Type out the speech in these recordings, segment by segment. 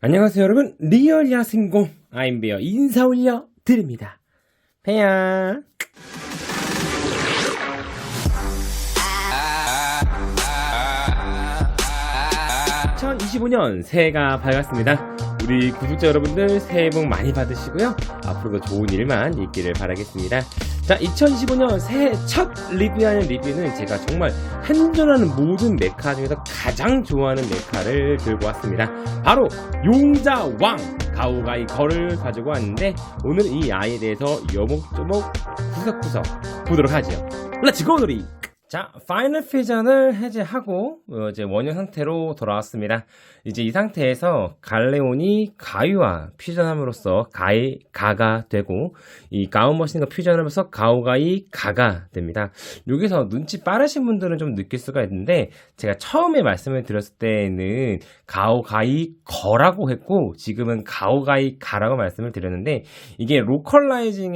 안녕하세요 여러분. 리얼 야생공 아임베어 인사 올려 드립니다. 배야. 2025년 새해가 밝았습니다 우리 구독자 여러분들 새해 복 많이 받으시고요. 앞으로도 좋은 일만 있기를 바라겠습니다. 자 2025년 새해 첫 리뷰하는 리뷰는 제가 정말 한전하는 모든 메카 중에서 가장 좋아하는 메카를 들고 왔습니다. 바로 용자왕 가오가이 거를 가지고 왔는데 오늘 이 아이에 대해서 여목조목 구석구석 보도록 하죠. 렛츠고 놀이 자, 파이널 퓨전을 해제하고 어, 이제 원형 상태로 돌아왔습니다. 이제 이 상태에서 갈레온이 가유와 퓨전함으로써 가이 가가 되고 이 가오머신과 퓨전하면서 가오가이 가가 됩니다. 여기서 눈치 빠르신 분들은 좀 느낄 수가 있는데 제가 처음에 말씀을 드렸을 때는 가오가이 거라고 했고 지금은 가오가이 가라고 말씀을 드렸는데 이게 로컬라이징에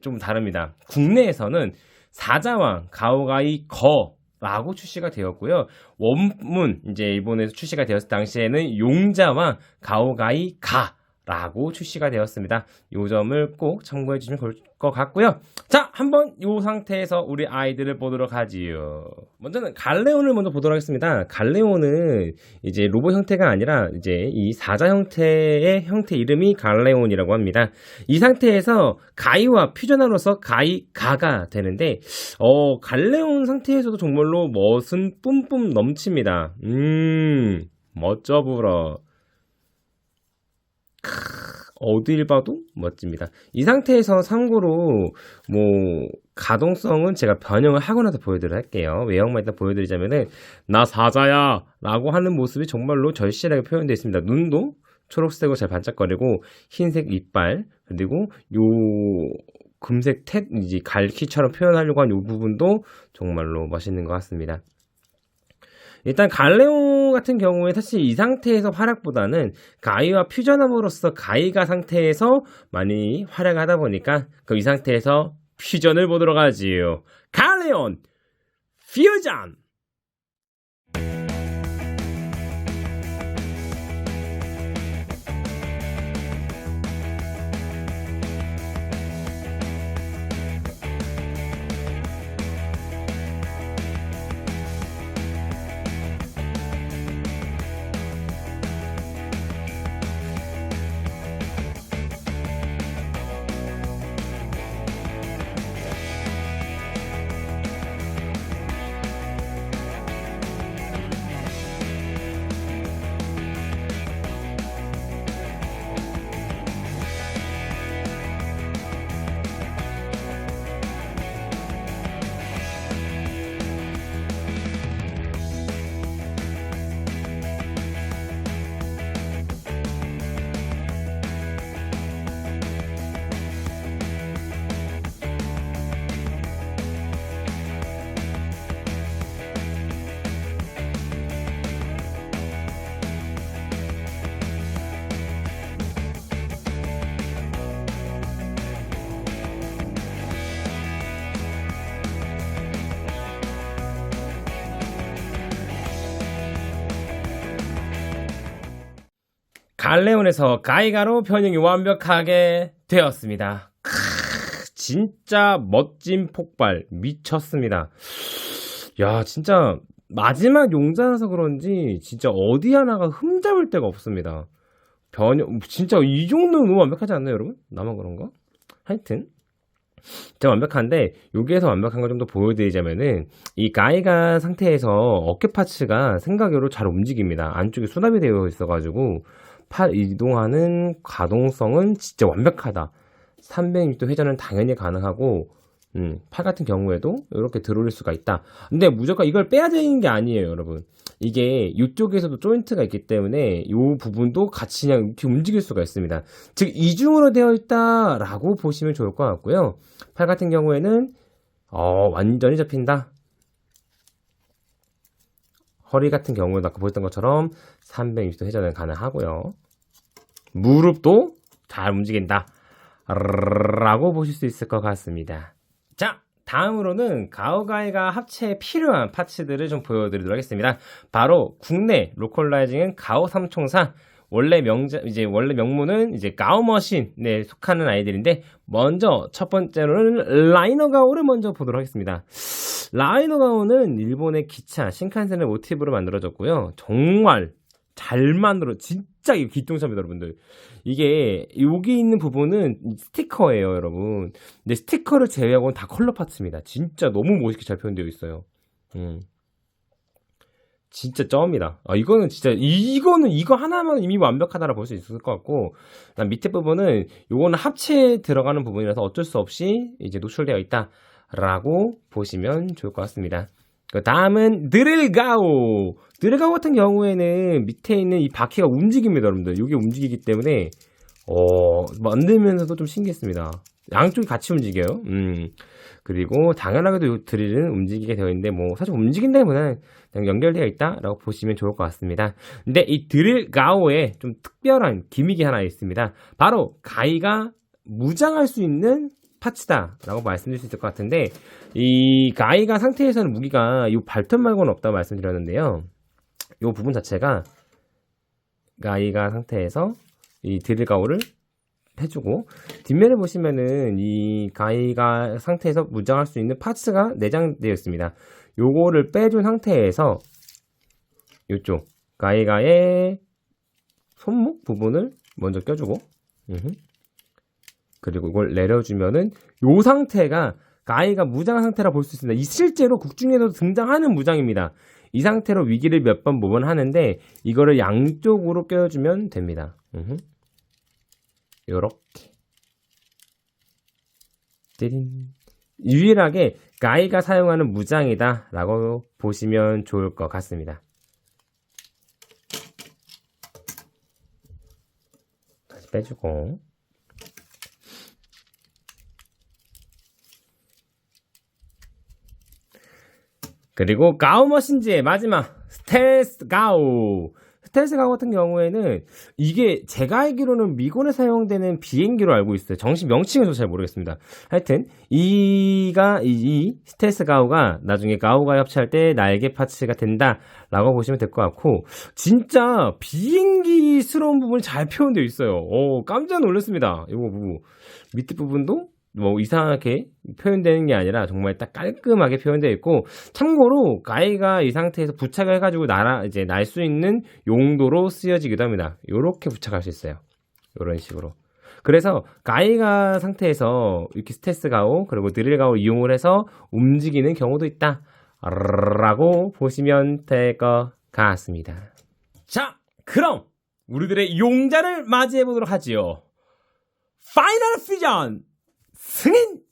좀 다릅니다. 국내에서는 사자왕 가오가이 거 라고 출시가 되었고요. 원문 이제 일본에서 출시가 되었을 당시에는 용자왕 가오가이 가 라고 출시가 되었습니다. 이 점을 꼭 참고해 주시면 좋을 것 같고요. 자, 한번 이 상태에서 우리 아이들을 보도록 하지요. 먼저는 갈레온을 먼저 보도록 하겠습니다. 갈레온은 이제 로봇 형태가 아니라 이제 이 사자 형태의 형태 이름이 갈레온이라고 합니다. 이 상태에서 가이와 퓨전함으로써 가이 가가 되는데 어 갈레온 상태에서도 정말로 멋은 뿜뿜 넘칩니다. 음 멋져 보러. 어딜 봐도 멋집니다. 이 상태에서 참고로 뭐 가동성은 제가 변형을 하고 나서 보여드려 할게요. 외형만 일단 보여드리자면은 나 사자야 라고 하는 모습이 정말로 절실하게 표현되어 있습니다. 눈도 초록색으로 잘 반짝거리고 흰색 이빨 그리고 요 금색 텟 이제 갈퀴처럼 표현하려고 한 요 부분도 정말로 멋있는 것 같습니다. 일단 갈레오 같은 경우에 사실 이 상태에서 활약보다는 가이와 퓨전함으로써 가이가 상태에서 많이 활약하다 보니까 그 이 상태에서 퓨전을 보도록 하지요. 갈레온 퓨전! 갈레온에서 가이가로 변형이 완벽하게 되었습니다. 크, 진짜 멋진 폭발 미쳤습니다. 야 진짜 마지막 용자라서 그런지 진짜 어디 하나가 흠잡을 데가 없습니다. 변형 진짜 이 정도는 너무 완벽하지 않나요 여러분? 나만 그런가? 하여튼 진짜 완벽한데 여기에서 완벽한 걸 좀 더 보여드리자면은 이 가이가 상태에서 어깨 파츠가 생각외로 잘 움직입니다. 안쪽에 수납이 되어 있어가지고 팔 이동하는 가동성은 진짜 완벽하다. 360도 회전은 당연히 가능하고 음, 팔 같은 경우에도 이렇게 들어올 수가 있다. 근데 무조건 이걸 빼야 되는 게 아니에요, 여러분. 이게 이쪽에서도 조인트가 있기 때문에 이 부분도 같이 그냥 이렇게 움직일 수가 있습니다. 즉 이중으로 되어 있다라고 보시면 좋을 것 같고요. 팔 같은 경우에는 어, 완전히 잡힌다. 허리 같은 경우에도 아까 보였던 것처럼 360도 회전은 가능하고요. 무릎도 잘 움직인다. 라고 보실 수 있을 것 같습니다. 자, 다음으로는 가오가이가 합체에 필요한 파츠들을 좀 보여드리도록 하겠습니다. 바로 국내 로컬라이징은 가오 삼총사 원래 명자 이제 원래 명문은 이제 가오 머신에 속하는 아이들인데 먼저 첫 번째로는 라이너 가오를 먼저 보도록 하겠습니다. 라이너 가오는 일본의 기차 신칸센을 모티브로 만들어졌고요. 정말 잘 만들어 진짜 이거 기똥차입니다 여러분들. 이게 여기 있는 부분은 스티커예요 여러분. 근데 스티커를 제외하고는 다 컬러 파츠입니다. 진짜 너무 멋있게 잘 표현되어 있어요. 음. 진짜 점이다. 아, 이거는 진짜 이- 이거는 이거 하나만 이미 완벽하다라 볼 수 있을 것 같고 난 밑에 부분은 요거는 합체에 들어가는 부분이라서 어쩔 수 없이 이제 노출되어 있다 라고 보시면 좋을 것 같습니다 그 다음은 드릴가오. 드릴가오 같은 경우에는 밑에 있는 이 바퀴가 움직입니다, 여러분들. 이게 움직이기 때문에 어, 만들면서도 좀 신기했습니다. 양쪽이 같이 움직여요. 음. 그리고 당연하게도 이 드릴은 움직이게 되어 있는데 뭐 사실 움직인다기보다는 그냥 연결되어 있다라고 보시면 좋을 것 같습니다. 근데 이 드릴 가오에 좀 특별한 기믹이 하나 있습니다. 바로 가이가 무장할 수 있는 파츠다라고 말씀드릴 수 있을 것 같은데 이 가이가 상태에서는 무기가 이 발톱 말고는 없다고 말씀드렸는데요. 이 부분 자체가 가이가 상태에서 이 드릴 가오를 해주고 뒷면을 보시면은 이 가이가 상태에서 무장할 수 있는 파츠가 내장되어 있습니다. 요거를 빼준 상태에서 요쪽 가이가의 손목 부분을 먼저 껴주고. 그리고 이걸 내려주면은 요 상태가 가이가 무장한 상태라 볼 수 있습니다. 이 실제로 극 중에서도 등장하는 무장입니다. 이 상태로 위기를 몇 번 모번 하는데 이거를 양쪽으로 껴주면 됩니다. 음흠. 요렇게 띠린 유일하게 가이가 사용하는 무장이다 라고 보시면 좋을 것 같습니다. 다시 빼주고 그리고 가오 머신지의 마지막 스텔스 가오. 스텔스 가오 같은 경우에는 이게 제가 알기로는 미군에 사용되는 비행기로 알고 있어요. 정식 명칭은 저잘 모르겠습니다. 하여튼 이가 이, 이 스텔스 가오가 나중에 가오가 협체할 때 날개 파츠가 된다 라고 보시면 될 것 같고 진짜 비행기스러운 부분이 잘 표현되어 있어요. 오 깜짝 놀랐습니다. 이거 부분 밑에 부분도 뭐 이상하게 표현되는 게 아니라 정말 딱 깔끔하게 표현되어 있고 참고로 가이가 이 상태에서 부착을 해가지고 날아 이제 날 수 있는 용도로 쓰여지기도 합니다. 이렇게 부착할 수 있어요. 이런 식으로. 그래서 가이가 상태에서 이렇게 스테스 가오 그리고 드릴 가오 이용을 해서 움직이는 경우도 있다. 라고 보시면 될 것 같습니다. 자, 그럼 우리들의 용자를 맞이해 보도록 하지요. 파이널 퓨전 승인!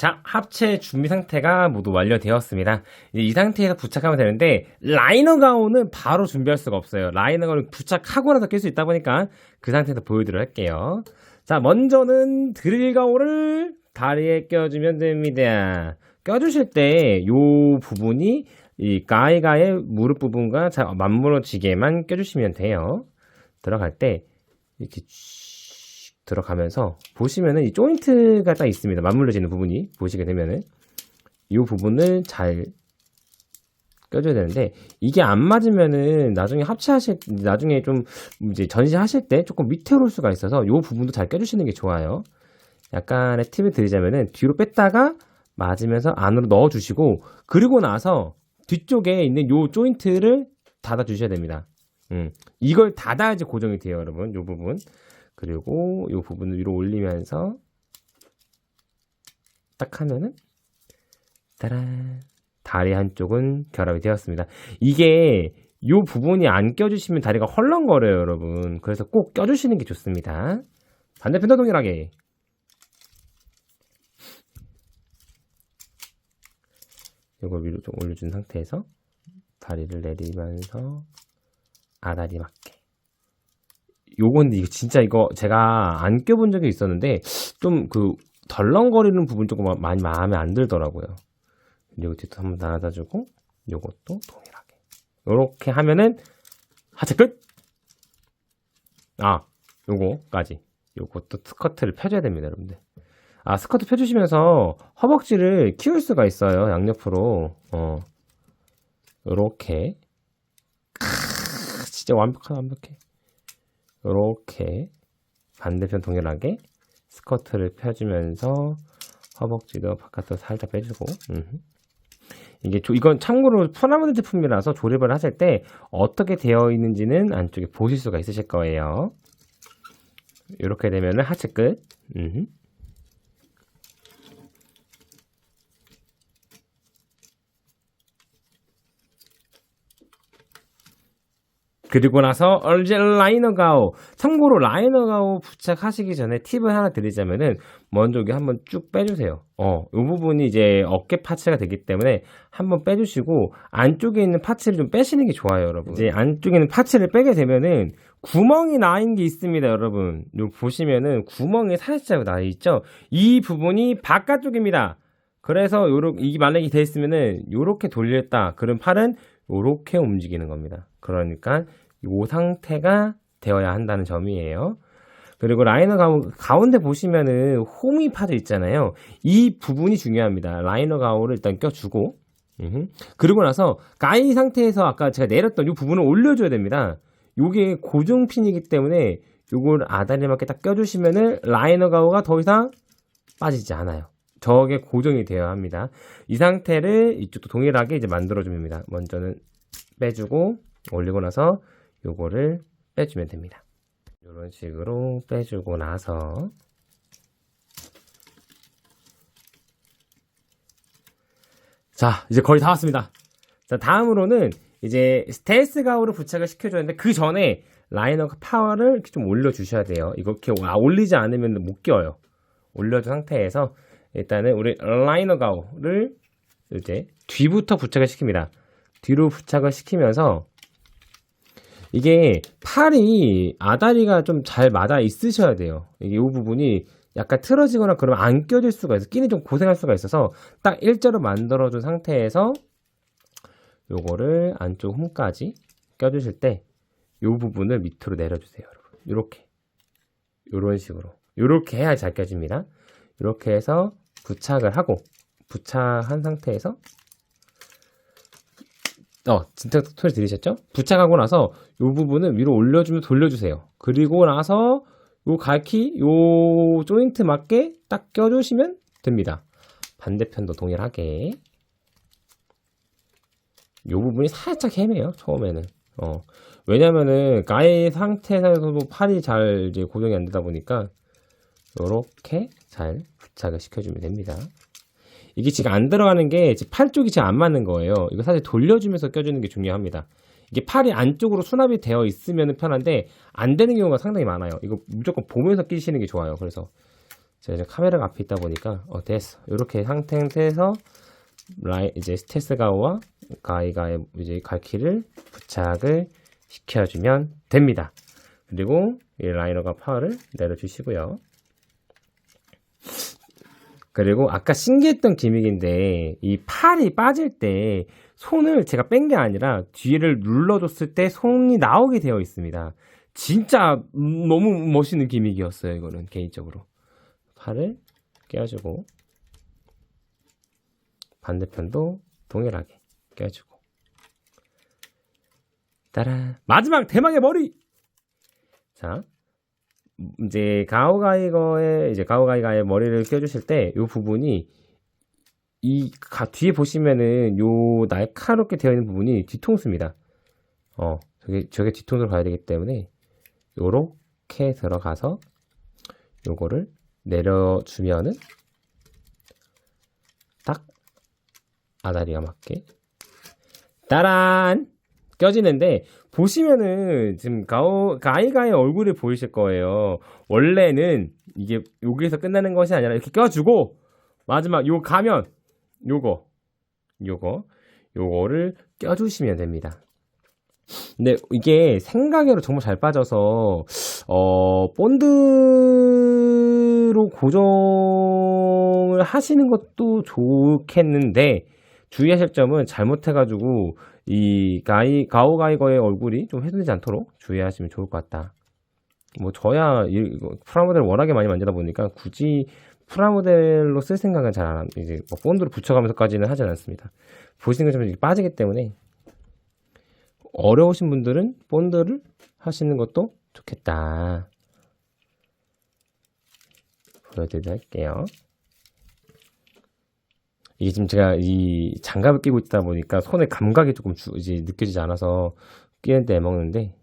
자, 합체 준비 상태가 모두 완료되었습니다. 이 상태에서 부착하면 되는데, 라이너 가운은 바로 준비할 수가 없어요. 라이너 가운은 부착하고 나서 낄 수 있다 보니까 그 상태에서 보여드리도록 할게요. 자, 먼저는 드릴 가오를 다리에 껴주면 됩니다. 껴주실 때 요 부분이 이 가이가의 무릎 부분과 잘 맞물어지게만 껴주시면 돼요. 들어갈 때 이렇게 쭉 들어가면서 보시면은 이 조인트가 딱 있습니다. 맞물려지는 부분이 보시게 되면은 이 부분을 잘 껴줘야 되는데 이게 안 맞으면은 나중에 합체하실 나중에 좀 이제 전시하실 때 조금 밑으로 올 수가 있어서 이 부분도 잘 껴주시는 게 좋아요. 약간의 팁을 드리자면은 뒤로 뺐다가 맞으면서 안으로 넣어주시고 그리고 나서 뒤쪽에 있는 요 조인트를 닫아 주셔야 됩니다. 음, 이걸 닫아야지 고정이 돼요, 여러분. 요 부분. 그리고 요 부분을 위로 올리면서 딱 하면은 따란 다리 한쪽은 결합이 되었습니다. 이게 요 부분이 안 껴주시면 다리가 헐렁거려요, 여러분. 그래서 꼭 껴주시는 게 좋습니다. 반대편도 동일하게. 이걸 위로 좀 올려준 상태에서 다리를 내리면서 아다리 맞게. 요건 이거 진짜 이거 제가 안 껴본 적이 있었는데 좀 그 덜렁거리는 부분 조금 많이 마음에 안 들더라고요. 요거 뒤도 한번 닫아주고 요것도 동일하게. 요렇게 하면은 하체 끝. 아, 요거까지. 요것도 스커트를 펴줘야 됩니다, 여러분들. 아, 스커트 펴주시면서 허벅지를 키울 수가 있어요, 양옆으로. 어. 요렇게. 크, 진짜 완벽하다, 완벽해. 요렇게. 반대편 동일하게 스커트를 펴주면서 허벅지도 바깥으로 살짝 빼주고. 음흠. 이게 조- 이건 참고로 프라모드 제품이라서 조립을 하실 때 어떻게 되어 있는지는 안쪽에 보실 수가 있으실 거예요. 이렇게 되면은 하체 끝. 음 그리고 나서 얼제 라이너 가오. 참고로 라이너 가오 부착하시기 전에 팁을 하나 드리자면은 먼저 여기 한번 쭉 빼주세요. 어, 이 부분이 이제 어깨 파츠가 되기 때문에 한번 빼주시고 안쪽에 있는 파츠를 좀 빼시는 게 좋아요, 여러분. 이제 안쪽에 있는 파츠를 빼게 되면은 구멍이 나 있는 게 있습니다, 여러분. 요 보시면은 구멍이 살짝 나 있죠. 이 부분이 바깥쪽입니다. 그래서 요렇게 이게 만약에 돼 있으면은 요렇게 돌렸다. 그럼 팔은 요렇게 움직이는 겁니다. 그러니까 이 상태가 되어야 한다는 점이에요. 그리고 라이너 가운, 가운데 보시면은 홈이 파져 있잖아요. 이 부분이 중요합니다. 라이너 가운을 일단 껴주고, 음흠. 그리고 나서 가이 상태에서 아까 제가 내렸던 이 부분을 올려줘야 됩니다. 요게 고정핀이기 때문에 요걸 아다리 맞게 딱 껴주시면은 라이너 가우가 더 이상 빠지지 않아요. 저게 고정이 되어야 합니다. 이 상태를 이쪽도 동일하게 이제 만들어 줍니다. 먼저는 빼주고 올리고 나서 요거를 빼주면 됩니다. 이런 식으로 빼주고 나서 자 이제 거의 다 왔습니다. 자 다음으로는 이제 스텔스 가우를 부착을 시켜줬는데 그 전에 라이너 파워를 이렇게 좀 올려주셔야 돼요. 이렇게 아, 올리지 않으면 못 껴요. 올려준 상태에서 일단은 우리 라이너 가우를 이제 뒤부터 부착을 시킵니다. 뒤로 부착을 시키면서 이게 팔이 아다리가 좀 잘 맞아 있으셔야 돼요. 이게 이 부분이 약간 틀어지거나 그러면 안 껴질 수가 있어. 끼니 좀 고생할 수가 있어서 딱 일자로 만들어준 상태에서 요거를 안쪽 홈까지 껴주실 때이 부분을 밑으로 내려주세요, 여러분. 이렇게 이런 식으로 이렇게 해야 잘 껴집니다. 이렇게 해서 부착을 하고 부착한 상태에서 어, 진짜 소리 들리셨죠? 부착하고 나서 이 부분은 위로 올려주면 돌려주세요. 그리고 나서 요 갈키, 요 조인트 맞게 딱 껴주시면 됩니다. 반대편도 동일하게. 요 부분이 살짝 헤매요, 처음에는. 어. 왜냐면은, 가의 상태에서도 팔이 잘 이제 고정이 안 되다 보니까, 요렇게 잘 부착을 시켜주면 됩니다. 이게 지금 안 들어가는 게 팔 쪽이 지금 안 맞는 거예요. 이거 사실 돌려주면서 껴주는 게 중요합니다. 이게 팔이 안쪽으로 수납이 되어 있으면 편한데 안 되는 경우가 상당히 많아요. 이거 무조건 보면서 끼시는 게 좋아요. 그래서 제가 이제 카메라가 앞에 있다 보니까 어 됐어 이렇게 상태에서 라이 이제 스테스 가오와 가이가의 이제 갈키를 부착을 시켜주면 됩니다. 그리고 이 라이너가 파워를 내려주시고요. 그리고 아까 신기했던 기믹인데 이 팔이 빠질 때 손을 제가 뺀 게 아니라 뒤를 눌러줬을 때 손이 나오게 되어 있습니다. 진짜 음, 너무 멋있는 기믹이었어요. 이거는 개인적으로 팔을 껴주고 반대편도 동일하게 껴주고 따라 마지막 대망의 머리 자 이제 가오가이거의 이제 가오가이가의 머리를 껴주실 때 이 부분이 이 가, 뒤에 보시면은 요 날카롭게 되어 있는 부분이 뒤통수입니다. 어 저게 저게 뒤통수로 가야 되기 때문에 요렇게 들어가서 요거를 내려주면은 딱 아다리가 맞게 따란 껴지는데 보시면은 지금 가오 가이가의 얼굴이 보이실 거예요. 원래는 이게 여기에서 끝나는 것이 아니라 이렇게 껴주고 마지막 요 가면 요거 요거 요거를 껴주시면 됩니다. 근데 이게 생각외로 정말 잘 빠져서 어 본드로 고정을 하시는 것도 좋겠는데 주의하실 점은 잘못해가지고 이 가이 가오 가이거의 얼굴이 좀 훼손되지 않도록 주의하시면 좋을 것 같다. 뭐 저야 프라모델을 워낙에 많이 만지다 보니까 굳이 프라모델로 쓸 생각은 잘 안 합니다. 이제 뭐 본드로 붙여가면서까지는 하진 않습니다. 보시는 것처럼 빠지기 때문에 어려우신 분들은 본드를 하시는 것도 좋겠다. 보여드리도록 할게요. 이게 지금 제가 이 장갑을 끼고 있다 보니까 손에 감각이 조금 주, 이제 느껴지지 않아서 끼는데 애먹는데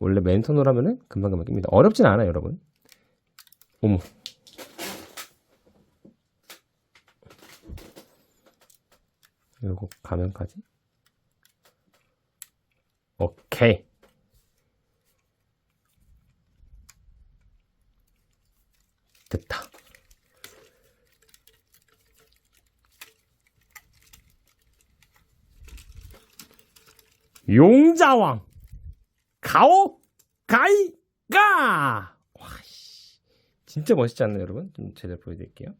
원래 맨손으로 하면은 금방금방 낍니다. 어렵진 않아요, 여러분. 어머. 그리고 가면까지. 오케이. 됐다. 용자왕 가오 가이 가! 와씨. 진짜 멋있지 않나요 여러분? 좀 제대로 보여드릴게요.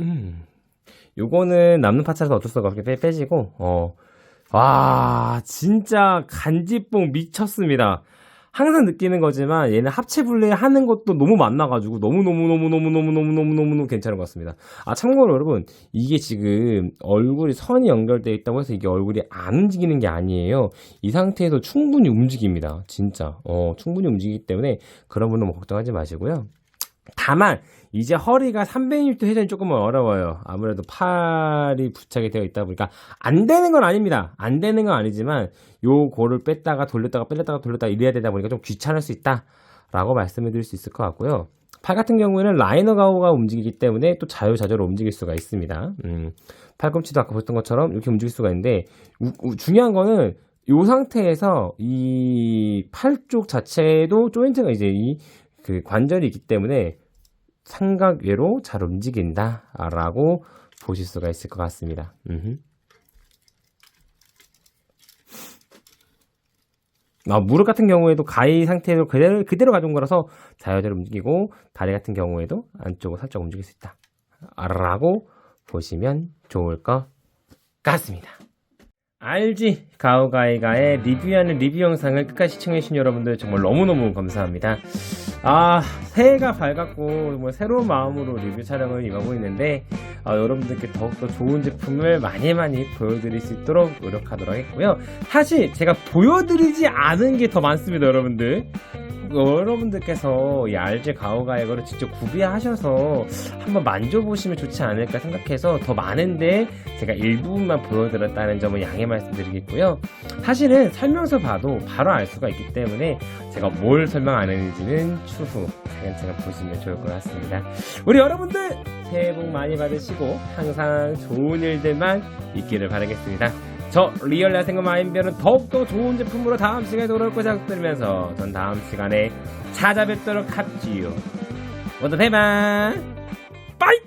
음 요거는 남는 파츠라서 어쩔 수가 없게 빼, 빼지고 어 와 진짜 간지뽕 미쳤습니다 항상 느끼는 거지만 얘는 합체 분리 하는 것도 너무 많나가지고 너무 너무 너무 너무 너무 너무 너무 너무 괜찮은 것 같습니다. 아, 참고로 여러분, 이게 지금 얼굴이 선이 연결되어 있다고 해서 이게 얼굴이 안 움직이는 게 아니에요. 이 상태에서 충분히 움직입니다. 진짜. 어, 충분히 움직이기 때문에 그런 분은 뭐 걱정하지 마시고요. 다만 이제 허리가 300mm 회전이 조금은 어려워요. 아무래도 팔이 부착이 되어 있다 보니까 안 되는 건 아닙니다. 안 되는 건 아니지만 요거를 뺐다가 돌렸다가 뺐다가 돌렸다가 이래야 되다 보니까 좀 귀찮을 수 있다라고 말씀을 드릴 수 있을 것 같고요. 팔 같은 경우에는 라이너 가오가 움직이기 때문에 또 자유자재로 움직일 수가 있습니다. 음, 팔꿈치도 아까 보셨던 것처럼 이렇게 움직일 수가 있는데 우- 우- 중요한 거는 이 상태에서 이 팔 쪽 자체도 조인트가 이제 이 그 관절이 있기 때문에 삼각외로 잘 움직인다 라고 보실 수가 있을 것 같습니다. 아, 무릎 같은 경우에도 가위 상태로 그대로, 그대로 가져온 거라서 자유자재로 움직이고 다리 같은 경우에도 안쪽으로 살짝 움직일 수 있다. 라고 보시면 좋을 것 같습니다. 알지 가오가이가의 리뷰하는 리뷰 영상을 끝까지 시청해주신 여러분들 정말 너무너무 감사합니다. 아 새해가 밝았고 뭐 새로운 마음으로 리뷰 촬영을 임하고 있는데 아, 여러분들께 더욱더 좋은 제품을 많이 많이 보여드릴 수 있도록 노력하도록 하겠고요. 사실 제가 보여드리지 않은 게 더 많습니다 여러분들. 여러분들께서 이 RG 가오가의 거를 직접 구비하셔서 한번 만져보시면 좋지 않을까 생각해서 더 많은데 제가 일부분만 보여드렸다는 점을 양해 말씀드리겠고요. 사실은 설명서 봐도 바로 알 수가 있기 때문에 제가 뭘 설명 안 했는지는 추후 차근차근 보시면 좋을 것 같습니다. 우리 여러분들 새해 복 많이 받으시고 항상 좋은 일들만 있기를 바라겠습니다. 저 리얼 야생금 마인별은 더욱더 좋은 제품으로 다음 시간에 돌아올 것을 약속드리면서 전 다음 시간에 찾아뵙도록 합지요. 모두 대박. 빠이!